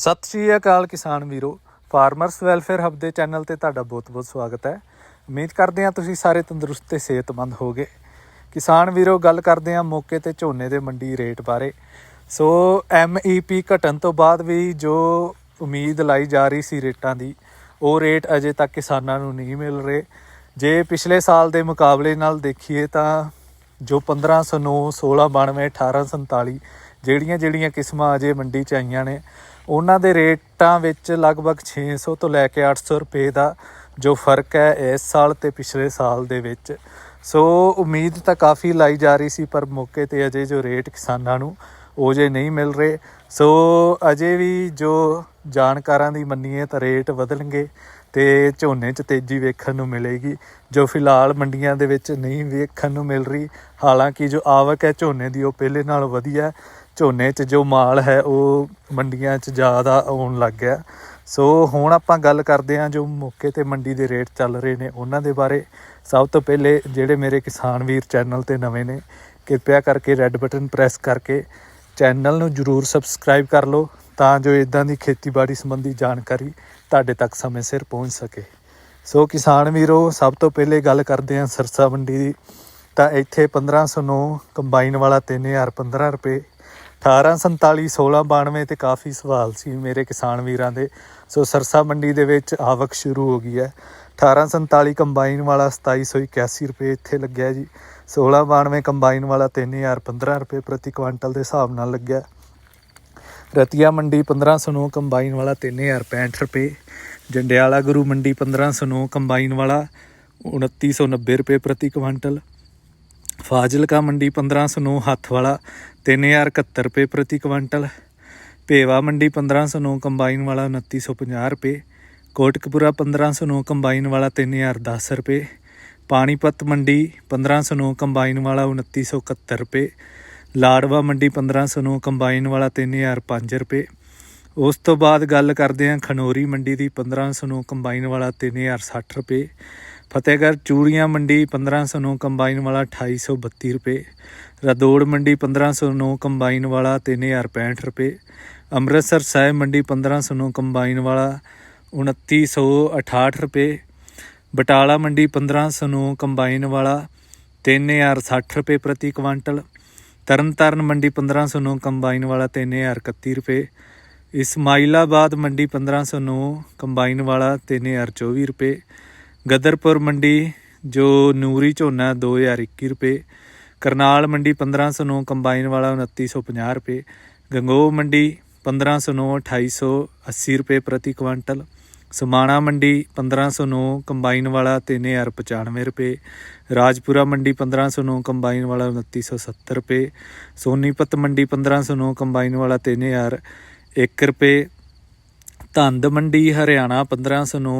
ਸਤਿ ਸ਼੍ਰੀ ਅਕਾਲ ਕਿਸਾਨ ਵੀਰੋ। ਫਾਰਮਰਸ ਵੈਲਫੇਅਰ ਹੱਬ ਦੇ ਚੈਨਲ ਤੇ ਤੁਹਾਡਾ ਬਹੁਤ-ਬਹੁਤ ਸਵਾਗਤ ਹੈ। ਉਮੀਦ ਕਰਦੇ ਹਾਂ ਤੁਸੀਂ ਸਾਰੇ ਤੰਦਰੁਸਤ ਤੇ ਸਿਹਤਮੰਦ ਹੋਗੇ ਕਿਸਾਨ ਵੀਰੋ, ਗੱਲ ਕਰਦੇ ਹਾਂ ਮੌਕੇ ਤੇ ਝੋਨੇ ਦੇ ਮੰਡੀ ਰੇਟ ਬਾਰੇ। ਸੋ ਐਮਈਪੀ ਘਟਣ ਤੋਂ ਬਾਅਦ ਵੀ ਜੋ ਉਮੀਦ ਲਾਈ ਜਾ ਰਹੀ ਸੀ ਰੇਟਾਂ ਦੀ, ਉਹ ਰੇਟ ਅਜੇ ਤੱਕ ਕਿਸਾਨਾਂ ਨੂੰ ਨਹੀਂ ਮਿਲ ਰਹੇ। ਜੇ ਪਿਛਲੇ ਸਾਲ ਦੇ ਮੁਕਾਬਲੇ ਨਾਲ ਦੇਖੀਏ ਤਾਂ ਜੋ 1509 1692 1847 ਜਿਹੜੀਆਂ ਜਿਹੜੀਆਂ ਕਿਸਮਾਂ ਅਜੇ ਮੰਡੀ 'ਚ ਆਈਆਂ ਨੇ, ਉਹਨਾਂ ਦੇ ਰੇਟਾਂ ਵਿੱਚ ਲਗਭਗ 600 ਤੋਂ ਲੈ ਕੇ 800 ਰੁਪਏ ਦਾ ਜੋ ਫ਼ਰਕ ਹੈ ਇਸ ਸਾਲ ਤੇ ਪਿਛਲੇ ਸਾਲ ਦੇ ਵਿੱਚ। ਸੋ ਉਮੀਦ ਤਾਂ ਕਾਫੀ ਲਾਈ ਜਾ ਰਹੀ ਸੀ, ਪਰ ਮੌਕੇ ਤੇ ਅਜੇ ਜੋ ਰੇਟ ਕਿਸਾਨਾਂ ਨੂੰ ਉਹ ਜੇ ਨਹੀਂ ਮਿਲ ਰਹੇ। ਸੋ ਅਜੇ ਵੀ ਜੋ ਜਾਣਕਾਰਾਂ ਦੀ ਮੰਨੀਏ ਤਾਂ ਰੇਟ ਵਧਣਗੇ ਤੇ ਝੋਨੇ 'ਚ ਤੇਜ਼ੀ ਵੇਖਣ ਨੂੰ ਮਿਲੇਗੀ। ਜੋ ਫਿਲਹਾਲ ਮੰਡੀਆਂ ਦੇ ਵਿੱਚ ਨਹੀਂ ਵੇਖਣ ਨੂੰ ਮਿਲ ਰਹੀ, ਹਾਲਾਂਕਿ ਜੋ ਆਵਕ ਹੈ ਝੋਨੇ ਦੀ ਉਹ ਪਹਿਲੇ ਨਾਲੋਂ ਵਧੀਆ ਹੈ। ਝੋਨੇ 'ਚ ਜੋ ਮਾਲ ਹੈ, ਉਹ ਮੰਡੀਆਂ 'ਚ ਜ਼ਿਆਦਾ ਆਉਣ ਲੱਗ ਗਿਆ। ਸੋ ਹੁਣ ਆਪਾਂ ਗੱਲ ਕਰਦੇ ਹਾਂ ਜੋ ਮੌਕੇ ਤੇ ਮੰਡੀ ਦੇ ਰੇਟ ਚੱਲ ਰਹੇ ਨੇ, ਉਹਨਾਂ ਦੇ ਬਾਰੇ। ਸਭ ਤੋਂ ਪਹਿਲੇ ਜਿਹੜੇ ਮੇਰੇ ਕਿਸਾਨ ਵੀਰ ਚੈਨਲ ਤੇ ਨਵੇਂ ਨੇ, ਕਿਰਪਾ ਕਰਕੇ ਰੈੱਡ ਬਟਨ ਪ੍ਰੈਸ ਕਰਕੇ ਚੈਨਲ ਨੂੰ ਜਰੂਰ ਸਬਸਕ੍ਰਾਈਬ ਕਰ ਲਓ, ਤਾਂ ਜੋ ਇਦਾਂ ਦੀ ਖੇਤੀਬਾੜੀ ਸੰਬੰਧੀ ਜਾਣਕਾਰੀ ਤੁਹਾਡੇ ਤੱਕ ਸਮੇਂ ਸਿਰ ਪਹੁੰਚ ਸਕੇ। ਸੋ ਕਿਸਾਨ ਵੀਰੋ, ਸਭ ਤੋਂ ਪਹਿਲੇ ਗੱਲ ਕਰਦੇ ਹਾਂ ਸਰਸਾ ਮੰਡੀ ਦੀ। ਤਾਂ ਇੱਥੇ 1509 ਕੰਬਾਈਨ ਵਾਲਾ 3015 ਰੁਪਏ 1847 1692 ਤੇ ਕਾਫੀ ਸਵਾਲ ਸੀ ਮੇਰੇ ਕਿਸਾਨ ਵੀਰਾਂ ਦੇ। ਸੋ ਸਰਸਾ ਮੰਡੀ ਦੇ ਵਿੱਚ ਆਵਕ ਸ਼ੁਰੂ ਹੋ ਗਈ ਹੈ। 1847 ਕੰਬਾਈਨ ਵਾਲਾ 2781 ਰੁਪਏ ਇੱਥੇ ਲੱਗਿਆ ਜੀ। 1692 ਕੰਬਾਈਨ ਵਾਲਾ 3015 ਰੁਪਏ ਪ੍ਰਤੀ ਕੁਆਂਟਲ ਦੇ ਹਿਸਾਬ ਨਾਲ ਲੱਗਿਆ। ਰਤੀਆ ਮੰਡੀ 1509 ਕੰਬਾਈਨ ਵਾਲਾ 3065 ਰੁਪਏ। ਜੰਡਿਆਲਾ ਗੁਰੂ ਮੰਡੀ 1509 ਕੰਬਾਈਨ ਵਾਲਾ 2990 ਰੁਪਏ ਪ੍ਰਤੀ ਕੁਆਂਟਲ। ਫਾਜ਼ਿਲਕਾ ਮੰਡੀ 1509 ਹੱਥ ਵਾਲਾ 3071 ਰੁਪਏ ਪ੍ਰਤੀ ਕੁਇੰਟਲ। ਭੇਵਾ ਮੰਡੀ 1509 ਕੰਬਾਈਨ ਵਾਲਾ 2950 ਰੁਪਏ। ਕੋਟਕਪੂਰਾ 1509 ਕੰਬਾਈਨ ਵਾਲਾ 3010 ਰੁਪਏ। ਪਾਣੀਪਤ ਮੰਡੀ 1509 ਕੰਬਾਈਨ ਵਾਲਾ 2971 ਰੁਪਏ। ਲਾੜਵਾ ਮੰਡੀ 1509 ਕੰਬਾਈਨ ਵਾਲਾ 3005 ਰੁਪਏ। ਉਸ ਤੋਂ ਬਾਅਦ ਗੱਲ ਕਰਦੇ ਹਾਂ ਖਨੋਰੀ ਮੰਡੀ ਦੀ 1509 ਕੰਬਾਈਨ ਵਾਲਾ 3060 ਰੁਪਏ। ਫਤਿਹਗੜ੍ਹ ਚੂੜੀਆਂ ਮੰਡੀ 1509 ਕੰਬਾਈਨ ਵਾਲਾ 2832 ਰੁਪਏ, ਰਦੋੜ ਮੰਡੀ 1509 ਕੰਬਾਈਨ ਵਾਲਾ 3065 ਰੁਪਏ, ਅੰਮ੍ਰਿਤਸਰ ਸਾਹਿਬ ਮੰਡੀ 1509 ਕੰਬਾਈਨ ਵਾਲਾ 2968 ਰੁਪਏ, ਬਟਾਲਾ ਮੰਡੀ 1509 ਕੰਬਾਈਨ ਵਾਲਾ 3060 ਰੁਪਏ ਪ੍ਰਤੀ ਕੁਆਂਟਲ, ਤਰਨਤਾਰਨ ਮੰਡੀ 1509 ਕੰਬਾਈਨ ਵਾਲਾ 3031 ਰੁਪਏ, ਇਸਮਾਇਲਾਬਾਦ ਮੰਡੀ 1509 ਕੰਬਾਈਨ ਵਾਲਾ 3024 ਰੁਪਏ ਗਦਰਪੁਰ ਮੰਡੀ, ਜੋ ਨੂਰੀ ਝੋਨਾ 2021 ਰੁਪਏ, ਕਰਨਾਲ ਮੰਡੀ 1509 ਕੰਬਾਈਨ ਵਾਲਾ 2950 ਰੁਪਏ ਗੰਗੋ ਮੰਡੀ 1509 2880 ਰੁਪਏ ਪ੍ਰਤੀ ਕੁਇੰਟਲ, ਸਮਾਣਾ ਮੰਡੀ 1509 ਕੰਬਾਈਨ ਵਾਲਾ 3095 ਰੁਪਏ, ਰਾਜਪੁਰਾ ਮੰਡੀ 1509 ਕੰਬਾਈਨ ਵਾਲਾ 2970 ਰੁਪਏ, ਸੋਨੀਪਤ ਮੰਡੀ 1509 ਕੰਬਾਈਨ ਵਾਲਾ 3001 ਰੁਪਏ, ਧੰਦ ਮੰਡੀ ਹਰਿਆਣਾ 1509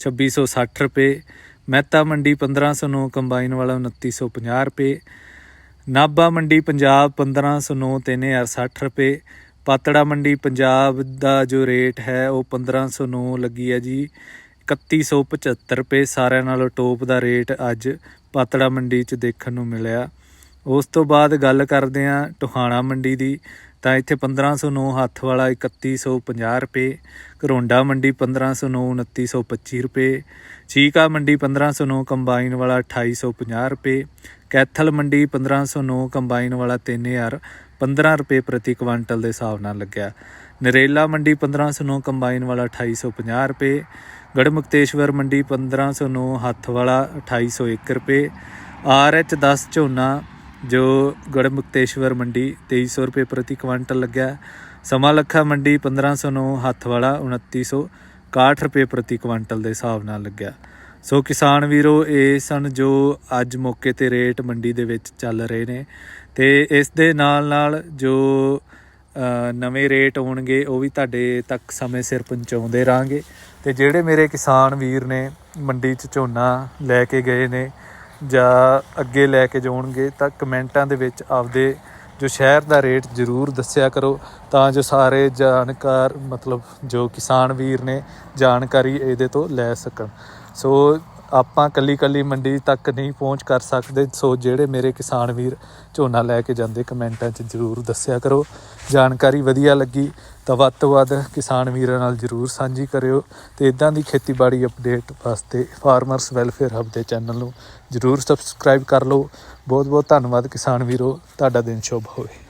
2660 ਰੁਪਏ, ਮਹਿਤਾ ਮੰਡੀ 1509 ਕੰਬਾਈਨ ਵਾਲਾ 2950 ਰੁਪਏ, ਨਾਭਾ ਮੰਡੀ ਪੰਜਾਬ 1509 3060 ਰੁਪਏ, ਪਾਤੜਾ ਮੰਡੀ ਪੰਜਾਬ ਦਾ ਜੋ ਰੇਟ ਹੈ ਉਹ 1509 ਲੱਗੀ ਹੈ ਜੀ 3175 ਰੁਪਏ, ਸਾਰਿਆਂ ਨਾਲੋਂ ਟੋਪ ਦਾ ਰੇਟ ਅੱਜ ਪਾਤੜਾ ਮੰਡੀ 'ਚ ਦੇਖਣ ਨੂੰ ਮਿਲਿਆ। ਉਸ ਤੋਂ ਬਾਅਦ ਗੱਲ ਕਰਦੇ ਹਾਂ ਟੋਹਾਣਾ ਮੰਡੀ ਦੀ। ਤਾਂ ਇੱਥੇ 1509 ਹੱਥ ਵਾਲਾ 3150 ਰੁਪਏ, ਘਰੋਂਡਾ ਮੰਡੀ 1509 2925 ਰੁਪਏ, ਚੀਕਾ ਮੰਡੀ 1509 ਕੰਬਾਈਨ ਵਾਲਾ 2850 ਰੁਪਏ, ਕੈਥਲ ਮੰਡੀ 1509 ਕੰਬਾਈਨ ਵਾਲਾ 3000 15 ਰੁਪਏ ਪ੍ਰਤੀ ਕੁਆਂਟਲ ਦੇ ਹਿਸਾਬ ਨਾਲ ਲੱਗਿਆ। ਨਰੇਲਾ ਮੰਡੀ 1509 ਕੰਬਾਈਨ ਵਾਲਾ 2850 ਰੁਪਏ ਗੜਮੁਕਤੇਸ਼ਵਰ ਮੰਡੀ 1509 ਹੱਥ ਵਾਲਾ 2801 ਰੁਪਏ, ਆਰ ਆਰਐਚ 10 ਝੋਨਾ ਜੋ ਗੜਮੁਕਤੇਸ਼ਵਰ ਮੰਡੀ 2300 ਰੁਪਏ ਪ੍ਰਤੀ ਕੁਇੰਟਲ ਲੱਗਿਆ। ਸਮਾ ਲੱਖਾ ਮੰਡੀ 1509 ਹੱਥ ਵਾਲਾ 2961 ਰੁਪਏ ਪ੍ਰਤੀ ਕੁਇੰਟਲ ਦੇ ਹਿਸਾਬ ਨਾਲ ਲੱਗਿਆ। ਸੋ ਕਿਸਾਨ ਵੀਰੋ, ਇਹ ਸਨ ਜੋ ਅੱਜ ਮੌਕੇ ਤੇ ਰੇਟ ਮੰਡੀ ਦੇ ਵਿੱਚ ਚੱਲ ਰਹੇ ਨੇ ਤੇ ਇਸ ਦੇ ਨਾਲ ਨਾਲ ਜੋ ਨਵੇਂ ਰੇਟ ਹੋਣਗੇ ਉਹ ਵੀ ਤੁਹਾਡੇ ਤੱਕ ਸਮੇਂ ਸਿਰ ਪਹੁੰਚਾਉਂਦੇ ਰਾਂਗੇ। ਤੇ ਜਿਹੜੇ ਮੇਰੇ ਕਿਸਾਨ ਵੀਰ ਨੇ ਮੰਡੀ 'ਚ ਝੋਨਾ ਲੈ ਕੇ ਗਏ ਨੇ ਜਾਂ ਅੱਗੇ ਲੈ ਕੇ ਜਾਣਗੇ ਤਾਂ ਕਮੈਂਟਾਂ ਦੇ ਵਿੱਚ ਆਪਦੇ ਜੋ ਸ਼ਹਿਰ ਦਾ ਰੇਟ ਜ਼ਰੂਰ ਦੱਸਿਆ ਕਰੋ, ਤਾਂ ਜੋ ਸਾਰੇ ਜਾਣਕਾਰ, ਮਤਲਬ ਜੋ ਕਿਸਾਨ ਵੀਰ ਨੇ ਜਾਣਕਾਰੀ ਇਹਦੇ ਤੋਂ ਲੈ ਸਕਣ। ਸੋ ਆਪਾਂ ਕੱਲੀ ਕੱਲੀ ਮੰਡੀ ਤੱਕ ਨਹੀਂ ਪਹੁੰਚ ਕਰ ਸਕਦੇ, ਸੋ ਜਿਹੜੇ ਮੇਰੇ ਕਿਸਾਨ ਵੀਰ ਝੋਨਾ ਲੈ ਕੇ ਜਾਂਦੇ ਕਮੈਂਟਾਂ 'ਚ ਜਰੂਰ ਦੱਸਿਆ ਕਰੋ। ਜਾਣਕਾਰੀ ਵਧੀਆ ਲੱਗੀ ਤਾਂ ਵੱਧ ਤੋਂ ਵੱਧ ਕਿਸਾਨ ਵੀਰਾਂ ਨਾਲ ਜਰੂਰ ਸਾਂਝੀ ਕਰਿਓ ਤੇ ਇਦਾਂ ਦੀ ਖੇਤੀਬਾੜੀ ਅਪਡੇਟ ਵਾਸਤੇ ਫਾਰਮਰਸ ਵੈਲਫੇਅਰ ਹੱਬ ਦੇ ਚੈਨਲ ਨੂੰ ਜਰੂਰ ਸਬਸਕ੍ਰਾਈਬ ਕਰ ਲਓ। ਬਹੁਤ ਬਹੁਤ ਧੰਨਵਾਦ ਕਿਸਾਨ ਵੀਰੋ, ਤੁਹਾਡਾ ਦਿਨ ਸ਼ੁਭ ਹੋਵੇ।